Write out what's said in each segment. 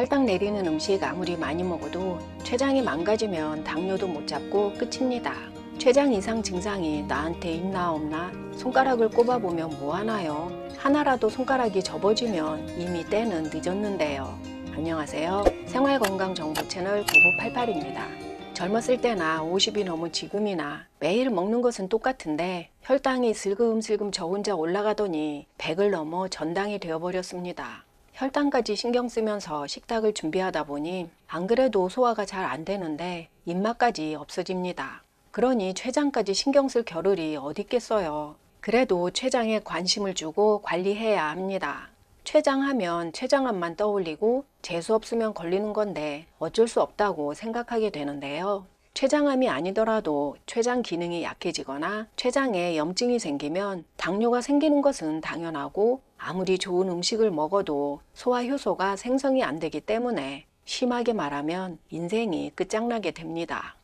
혈당 내리는 음식 아무리 많이 먹어도 췌장이 망가지면 당뇨도 못 잡고 끝입니다. 췌장 이상 증상이 나한테 있나 없나 손가락을 꼽아보면 뭐하나요? 하나라도 손가락이 접어지면 이미 때는 늦었는데요. 안녕하세요. 생활건강정보 채널 9988입니다. 젊었을 때나 50이 넘은 지금이나 매일 먹는 것은 똑같은데 혈당이 슬금슬금 저 혼자 올라가더니 100을 넘어 전당이 되어버렸습니다. 혈당까지 신경 쓰면서 식탁을 준비하다 보니 안 그래도 소화가 잘 안 되는데 입맛까지 없어집니다. 그러니 췌장까지 신경 쓸 겨를이 어디 있겠어요. 그래도 췌장에 관심을 주고 관리해야 합니다. 췌장 하면 췌장암만 떠올리고 재수 없으면 걸리는 건데 어쩔 수 없다고 생각하게 되는데요. 췌장암이 아니더라도 췌장 기능이 약해지거나 췌장에 염증이 생기면 당뇨가 생기는 것은 당연하고 아무리 좋은 음식을 먹어도 소화 효소가 생성이 안 되기 때문에 심하게 말하면 인생이 끝장나게 됩니다.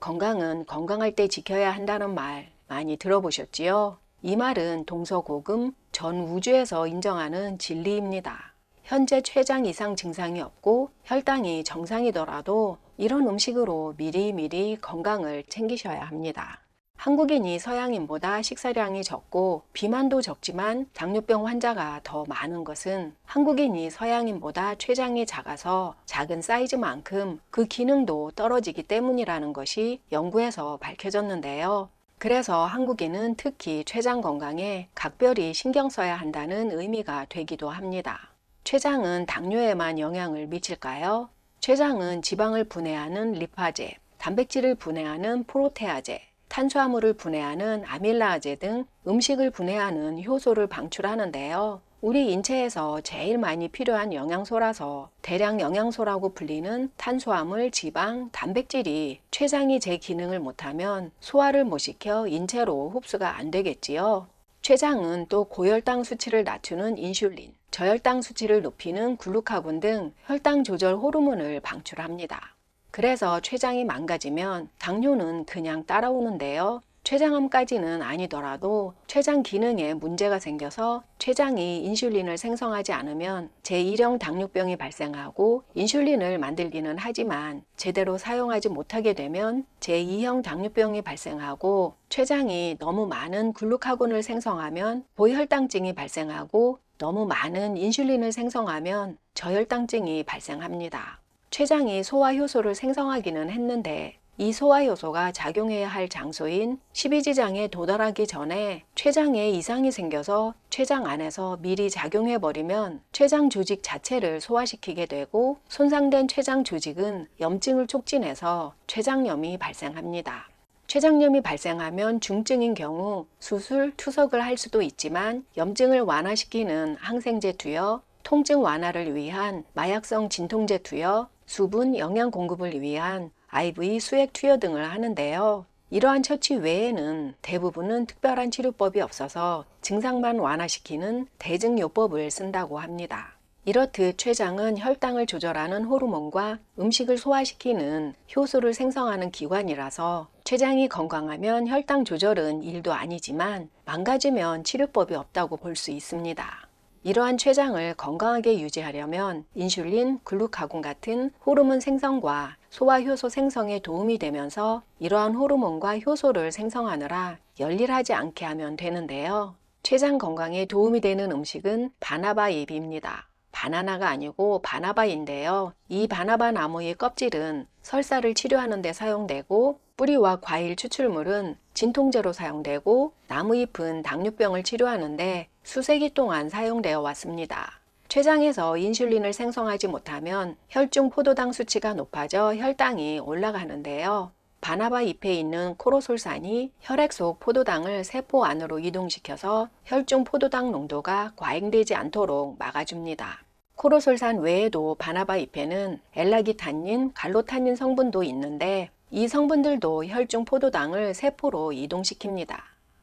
건강은 건강할 때 지켜야 한다는 말 많이 들어보셨지요? 이 말은 동서고금 전 우주에서 인정하는 진리입니다. 현재 췌장 이상 증상이 없고 혈당이 정상이더라도 이런 음식으로 미리미리 건강을 챙기셔야 합니다. 한국인이 서양인보다 식사량이 적고 비만도 적지만 당뇨병 환자가 더 많은 것은 한국인이 서양인보다 췌장이 작아서 작은 사이즈만큼 그 기능도 떨어지기 때문이라는 것이 연구에서 밝혀졌는데요. 그래서 한국인은 특히 췌장 건강에 각별히 신경 써야 한다는 의미가 되기도 합니다. 췌장은 당뇨에만 영향을 미칠까요? 췌장은 지방을 분해하는 리파제, 단백질을 분해하는 프로테아제, 탄수화물을 분해하는 아밀라아제 등 음식을 분해하는 효소를 방출하는데요. 우리 인체에서 제일 많이 필요한 영양소라서 대량 영양소라고 불리는 탄수화물, 지방, 단백질이 췌장이 제 기능을 못하면 소화를 못 시켜 인체로 흡수가 안 되겠지요. 췌장은 또 고혈당 수치를 낮추는 인슐린, 저혈당 수치를 높이는 글루카곤 등 혈당 조절 호르몬을 방출합니다. 그래서 췌장이 망가지면 당뇨는 그냥 따라오는데요. 췌장암까지는 아니더라도 췌장 기능에 문제가 생겨서 췌장이 인슐린을 생성하지 않으면 제1형 당뇨병이 발생하고 인슐린을 만들기는 하지만 제대로 사용하지 못하게 되면 제2형 당뇨병이 발생하고 췌장이 너무 많은 글루카곤을 생성하면 고혈당증이 발생하고 너무 많은 인슐린을 생성하면 저혈당증이 발생합니다. 췌장이 소화 효소를 생성하기는 했는데 이 소화 효소가 작용해야 할 장소인 십이지장에 도달하기 전에 췌장에 이상이 생겨서 췌장 안에서 미리 작용해 버리면 췌장 조직 자체를 소화시키게 되고 손상된 췌장 조직은 염증을 촉진해서 췌장염이 발생합니다. 췌장염이 발생하면 중증인 경우 수술, 투석을 할 수도 있지만 염증을 완화시키는 항생제 투여, 통증 완화를 위한 마약성 진통제 투여, 수분 영양 공급을 위한 IV 수액 투여 등을 하는데요. 이러한 처치 외에는 대부분은 특별한 치료법이 없어서 증상만 완화시키는 대증요법을 쓴다고 합니다. 이렇듯 췌장은 혈당을 조절하는 호르몬과 음식을 소화시키는 효소를 생성하는 기관이라서 췌장이 건강하면 혈당 조절은 일도 아니지만 망가지면 치료법이 없다고 볼 수 있습니다. 이러한 췌장을 건강하게 유지하려면 인슐린, 글루카곤 같은 호르몬 생성과 소화 효소 생성에 도움이 되면서 이러한 호르몬과 효소를 생성하느라 열일하지 않게 하면 되는데요. 췌장 건강에 도움이 되는 음식은 바나바 잎입니다. 바나나가 아니고 바나바인데요. 이 바나바 나무의 껍질은 설사를 치료하는 데 사용되고 뿌리와 과일 추출물은 진통제로 사용되고 나무잎은 당뇨병을 치료하는데 수세기 동안 사용되어 왔습니다. 췌장에서 인슐린을 생성하지 못하면 혈중 포도당 수치가 높아져 혈당이 올라가는데요. 바나바 잎에 있는 코로솔산이 혈액 속 포도당을 세포 안으로 이동시켜서 혈중 포도당 농도가 과잉되지 않도록 막아줍니다. 코로솔산 외에도 바나바 잎에는 엘라기타닌, 갈로타닌 성분도 있는데 이 성분들도 혈중 포도당을 세포로 이동시킵니다.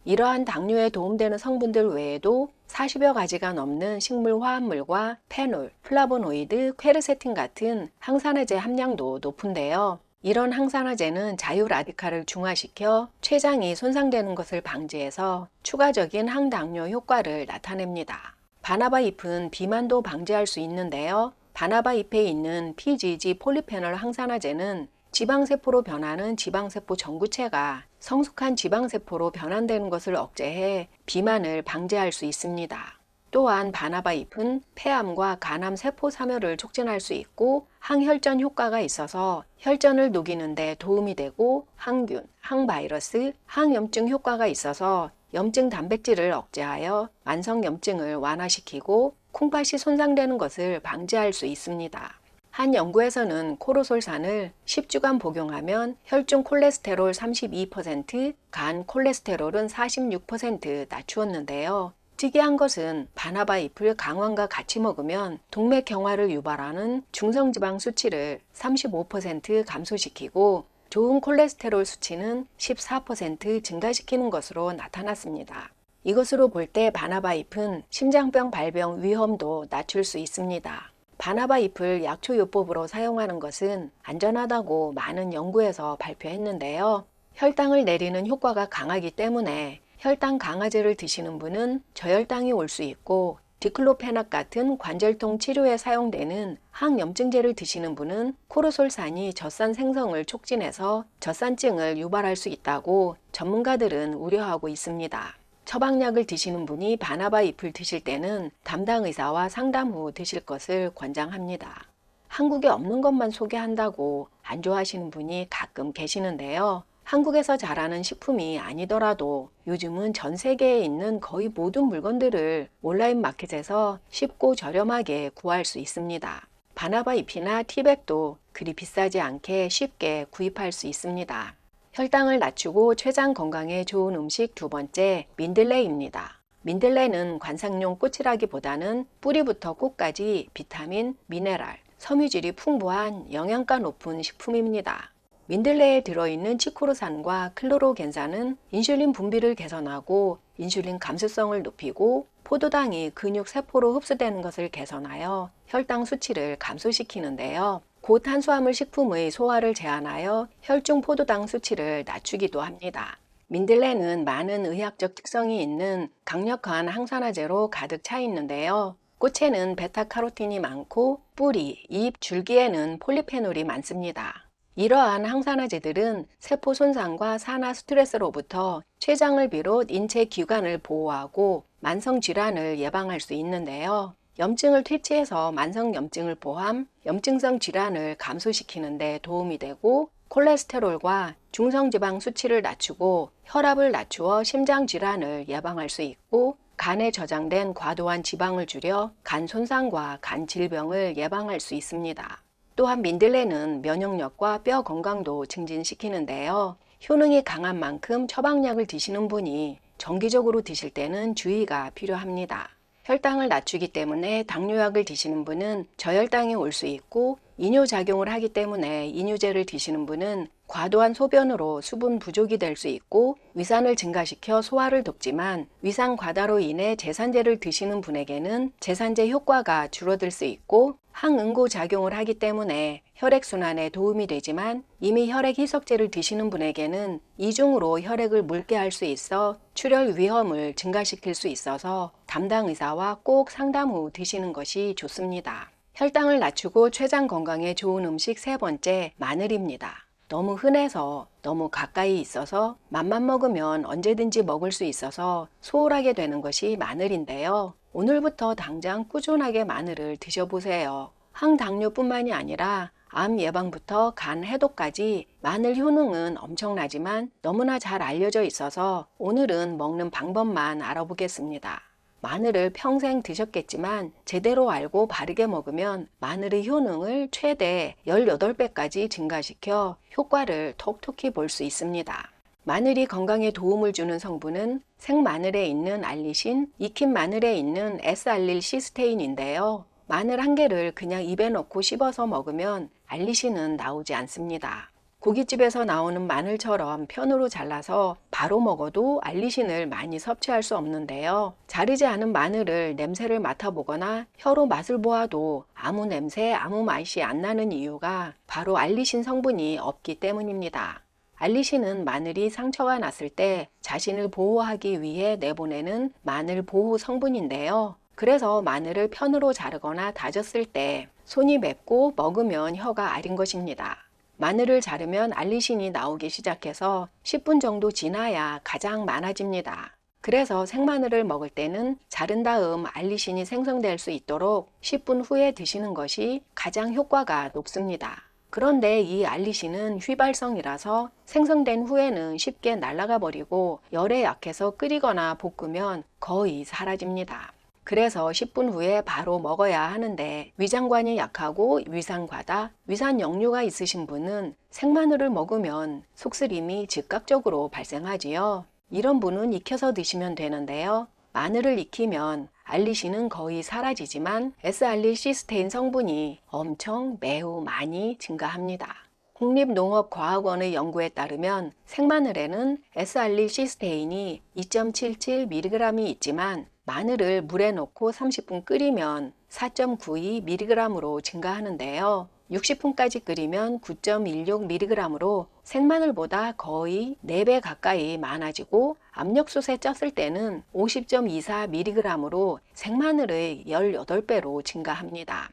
이러한 당뇨에 도움되는 성분들 외에도 40여 가지가 넘는 식물 화합물과 페놀, 플라보노이드, 퀘르세틴 같은 항산화제 함량도 높은데요. 이런 항산화제는 자유 라디칼을 중화시켜 췌장이 손상되는 것을 방지해서 추가적인 항당뇨 효과를 나타냅니다. 바나바 잎은 비만도 방지할 수 있는데요. 바나바 잎에 있는 PGG 폴리페놀 항산화제는 지방세포로 변하는 지방세포 전구체가 성숙한 지방세포로 변환되는 것을 억제해 비만을 방지할 수 있습니다. 또한 바나바 잎은 폐암과 간암 세포 사멸을 촉진할 수 있고 항혈전 효과가 있어서 혈전을 녹이는 데 도움이 되고 항균, 항바이러스, 항염증 효과가 있어서 염증 단백질을 억제하여 만성 염증을 완화시키고 콩팥이 손상되는 것을 방지할 수 있습니다. 한 연구에서는 코로솔산을 10주간 복용하면 혈중 콜레스테롤 32%, 간 콜레스테롤은 46% 낮추었는데요. 특이한 것은 바나바 잎을 강황과 같이 먹으면 동맥 경화를 유발하는 중성지방 수치를 35% 감소시키고 좋은 콜레스테롤 수치는 14% 증가시키는 것으로 나타났습니다. 이것으로 볼 때 바나바 잎은 심장병 발병 위험도 낮출 수 있습니다. 바나바 잎을 약초요법으로 사용하는 것은 안전하다고 많은 연구에서 발표했는데요. 혈당을 내리는 효과가 강하기 때문에 혈당 강화제를 드시는 분은 저혈당이 올 수 있고 디클로페낙 같은 관절통 치료에 사용되는 항염증제를 드시는 분은 코르솔산이 젖산 생성을 촉진해서 젖산증을 유발할 수 있다고 전문가들은 우려하고 있습니다. 처방약을 드시는 분이 바나바 잎을 드실 때는 담당 의사와 상담 후 드실 것을 권장합니다. 한국에 없는 것만 소개한다고 안 좋아하시는 분이 가끔 계시는데요. 한국에서 자라는 식품이 아니더라도 요즘은 전 세계에 있는 거의 모든 물건들을 온라인 마켓에서 쉽고 저렴하게 구할 수 있습니다. 바나바 잎이나 티백도 그리 비싸지 않게 쉽게 구입할 수 있습니다. 혈당을 낮추고 췌장 건강에 좋은 음식 두 번째 민들레입니다. 민들레는 관상용 꽃이라기보다는 뿌리부터 꽃까지 비타민, 미네랄, 섬유질이 풍부한 영양가 높은 식품입니다. 민들레에 들어있는 치코르산과 클로로겐산은 인슐린 분비를 개선하고 인슐린 감수성을 높이고 포도당이 근육 세포로 흡수되는 것을 개선하여 혈당 수치를 감소시키는데요. 고탄수화물 식품의 소화를 제한하여 혈중 포도당 수치를 낮추기도 합니다. 민들레는 많은 의학적 특성이 있는 강력한 항산화제로 가득 차 있는데요. 꽃에는 베타카로틴이 많고 뿌리, 잎, 줄기에는 폴리페놀이 많습니다. 이러한 항산화제들은 세포 손상과 산화 스트레스로부터 췌장을 비롯 인체 기관을 보호하고 만성 질환을 예방할 수 있는데요. 염증을 퇴치해서 만성 염증을 포함 염증성 질환을 감소시키는 데 도움이 되고 콜레스테롤과 중성지방 수치를 낮추고 혈압을 낮추어 심장 질환을 예방할 수 있고 간에 저장된 과도한 지방을 줄여 간 손상과 간 질병을 예방할 수 있습니다. 또한 민들레는 면역력과 뼈 건강도 증진시키는데요. 효능이 강한 만큼 처방약을 드시는 분이 정기적으로 드실 때는 주의가 필요합니다. 혈당을 낮추기 때문에 당뇨약을 드시는 분은 저혈당이 올 수 있고 이뇨작용을 하기 때문에 이뇨제를 드시는 분은 과도한 소변으로 수분 부족이 될 수 있고 위산을 증가시켜 소화를 돕지만 위산 과다로 인해 제산제를 드시는 분에게는 제산제 효과가 줄어들 수 있고 항응고 작용을 하기 때문에 혈액순환에 도움이 되지만 이미 혈액 희석제를 드시는 분에게는 이중으로 혈액을 묽게 할 수 있어 출혈 위험을 증가시킬 수 있어서 담당 의사와 꼭 상담 후 드시는 것이 좋습니다. 혈당을 낮추고 췌장 건강에 좋은 음식 세 번째 마늘입니다. 너무 흔해서 너무 가까이 있어서 맘만 먹으면 언제든지 먹을 수 있어서 소홀하게 되는 것이 마늘인데요. 오늘부터 당장 꾸준하게 마늘을 드셔보세요. 항당뇨뿐만이 아니라 암 예방부터 간 해독까지 마늘 효능은 엄청나지만 너무나 잘 알려져 있어서 오늘은 먹는 방법만 알아보겠습니다. 마늘을 평생 드셨겠지만 제대로 알고 바르게 먹으면 마늘의 효능을 최대 18배까지 증가시켜 효과를 톡톡히 볼 수 있습니다. 마늘이 건강에 도움을 주는 성분은 생마늘에 있는 알리신, 익힌 마늘에 있는 S알릴 시스테인인데요. 마늘 한 개를 그냥 입에 넣고 씹어서 먹으면 알리신은 나오지 않습니다. 고깃집에서 나오는 마늘처럼 편으로 잘라서 바로 먹어도 알리신을 많이 섭취할 수 없는데요. 자르지 않은 마늘을 냄새를 맡아보거나 혀로 맛을 보아도 아무 냄새, 아무 맛이 안 나는 이유가 바로 알리신 성분이 없기 때문입니다. 알리신은 마늘이 상처가 났을 때 자신을 보호하기 위해 내보내는 마늘 보호 성분인데요. 그래서 마늘을 편으로 자르거나 다졌을 때 손이 맵고 먹으면 혀가 아린 것입니다. 마늘을 자르면 알리신이 나오기 시작해서 10분 정도 지나야 가장 많아집니다. 그래서 생마늘을 먹을 때는 자른 다음 알리신이 생성될 수 있도록 10분 후에 드시는 것이 가장 효과가 높습니다. 그런데 이 알리신은 휘발성이라서 생성된 후에는 쉽게 날아가 버리고 열에 약해서 끓이거나 볶으면 거의 사라집니다. 그래서 10분 후에 바로 먹어야 하는데 위장관이 약하고 위산과다, 위산 역류가 있으신 분은 생마늘을 먹으면 속쓰림이 즉각적으로 발생하지요. 이런 분은 익혀서 드시면 되는데요. 마늘을 익히면 알리신은 거의 사라지지만 S알릴 시스테인 성분이 엄청 매우 많이 증가합니다. 국립농업과학원의 연구에 따르면 생마늘에는 S알릴 시스테인이 2.77mg이 있지만 마늘을 물에 넣고 30분 끓이면 4.92mg으로 증가하는데요. 60분까지 끓이면 9.16mg으로 생마늘보다 거의 4배 가까이 많아지고 압력솥에 쪘을 때는 50.24mg으로 생마늘의 18배로 증가합니다.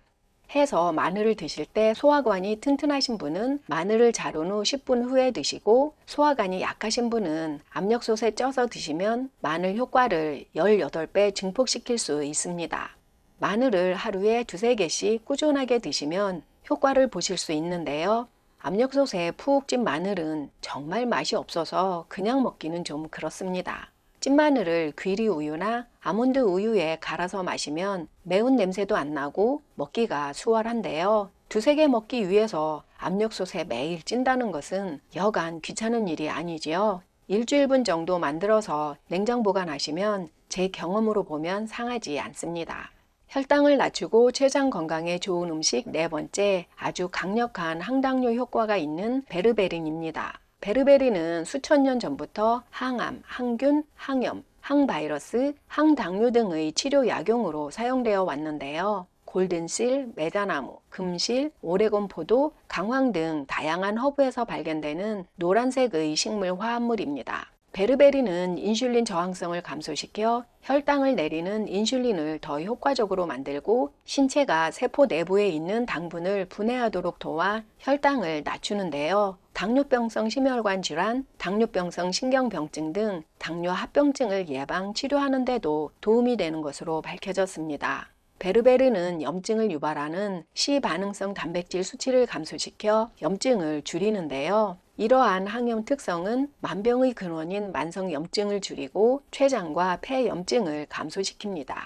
해서 마늘을 드실 때 소화관이 튼튼하신 분은 마늘을 자른 후 10분 후에 드시고 소화관이 약하신 분은 압력솥에 쪄서 드시면 마늘 효과를 18배 증폭시킬 수 있습니다. 마늘을 하루에 두세 개씩 꾸준하게 드시면 효과를 보실 수 있는데요. 압력솥에 푹 찐 마늘은 정말 맛이 없어서 그냥 먹기는 좀 그렇습니다. 찐 마늘을 귀리 우유나 아몬드 우유에 갈아서 마시면 매운 냄새도 안 나고 먹기가 수월한데요. 두세 개 먹기 위해서 압력솥에 매일 찐다는 것은 여간 귀찮은 일이 아니지요. 일주일분 정도 만들어서 냉장 보관하시면 제 경험으로 보면 상하지 않습니다. 혈당을 낮추고 췌장 건강에 좋은 음식 네 번째, 아주 강력한 항당뇨 효과가 있는 베르베린입니다. 베르베린은 수천 년 전부터 항암, 항균, 항염, 항바이러스, 항당뇨 등의 치료 약용으로 사용되어 왔는데요. 골든실, 메다나무, 금실, 오레곤 포도, 강황 등 다양한 허브에서 발견되는 노란색의 식물 화합물입니다. 베르베린은 인슐린 저항성을 감소시켜 혈당을 내리는 인슐린을 더 효과적으로 만들고 신체가 세포 내부에 있는 당분을 분해하도록 도와 혈당을 낮추는데요. 당뇨병성 심혈관 질환, 당뇨병성 신경병증 등 당뇨 합병증을 예방 치료하는 데도 도움이 되는 것으로 밝혀졌습니다. 베르베르는 염증을 유발하는 시반응성 단백질 수치를 감소시켜 염증을 줄이는데요. 이러한 항염 특성은 만병의 근원인 만성 염증을 줄이고 췌장과 폐 염증을 감소시킵니다.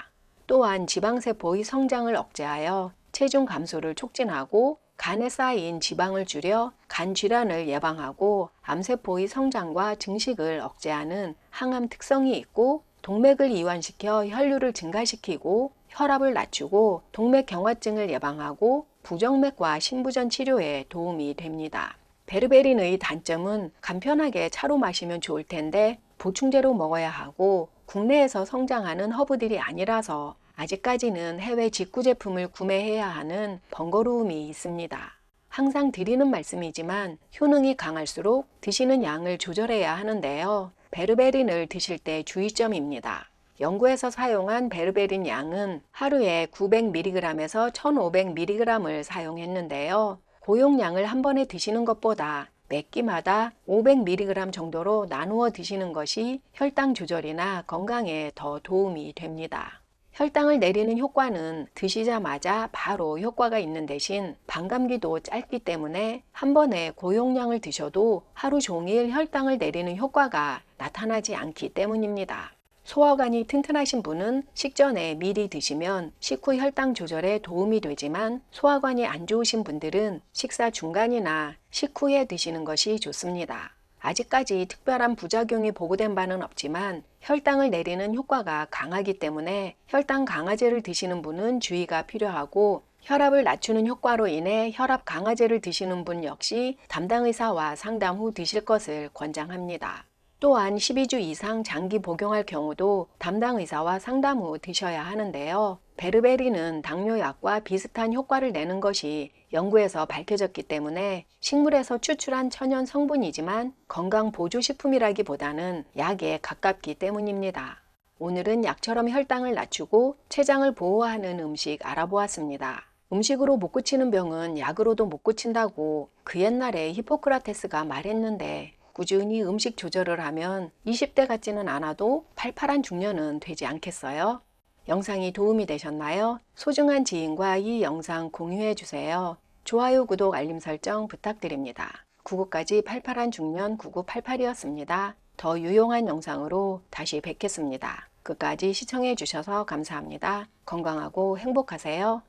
또한 지방세포의 성장을 억제하여 체중 감소를 촉진하고 간에 쌓인 지방을 줄여 간 질환을 예방하고 암세포의 성장과 증식을 억제하는 항암 특성이 있고 동맥을 이완시켜 혈류를 증가시키고 혈압을 낮추고 동맥 경화증을 예방하고 부정맥과 신부전 치료에 도움이 됩니다. 베르베린의 단점은 간편하게 차로 마시면 좋을 텐데 보충제로 먹어야 하고 국내에서 성장하는 허브들이 아니라서 아직까지는 해외 직구 제품을 구매해야 하는 번거로움이 있습니다. 항상 드리는 말씀이지만 효능이 강할수록 드시는 양을 조절해야 하는데요. 베르베린을 드실 때 주의점입니다. 연구에서 사용한 베르베린 양은 하루에 900mg에서 1500mg을 사용했는데요. 고용량을 한 번에 드시는 것보다 몇 끼마다 500mg 정도로 나누어 드시는 것이 혈당 조절이나 건강에 더 도움이 됩니다. 혈당을 내리는 효과는 드시자마자 바로 효과가 있는 대신 반감기도 짧기 때문에 한 번에 고용량을 드셔도 하루 종일 혈당을 내리는 효과가 나타나지 않기 때문입니다. 소화관이 튼튼하신 분은 식전에 미리 드시면 식후 혈당 조절에 도움이 되지만 소화관이 안 좋으신 분들은 식사 중간이나 식후에 드시는 것이 좋습니다. 아직까지 특별한 부작용이 보고된 바는 없지만 혈당을 내리는 효과가 강하기 때문에 혈당 강화제를 드시는 분은 주의가 필요하고 혈압을 낮추는 효과로 인해 혈압 강화제를 드시는 분 역시 담당 의사와 상담 후 드실 것을 권장합니다. 또한 12주 이상 장기 복용할 경우도 담당 의사와 상담 후 드셔야 하는데요. 베르베린은 당뇨약과 비슷한 효과를 내는 것이 연구에서 밝혀졌기 때문에 식물에서 추출한 천연 성분이지만 건강 보조식품이라기보다는 약에 가깝기 때문입니다. 오늘은 약처럼 혈당을 낮추고 췌장을 보호하는 음식 알아보았습니다. 음식으로 못 고치는 병은 약으로도 못 고친다고 그 옛날에 히포크라테스가 말했는데 꾸준히 음식 조절을 하면 20대 같지는 않아도 팔팔한 중년은 되지 않겠어요? 영상이 도움이 되셨나요? 소중한 지인과 이 영상 공유해 주세요. 좋아요, 구독, 알림 설정 부탁드립니다. 구구까지 팔팔한 중년 9988이었습니다. 더 유용한 영상으로 다시 뵙겠습니다. 끝까지 시청해 주셔서 감사합니다. 건강하고 행복하세요.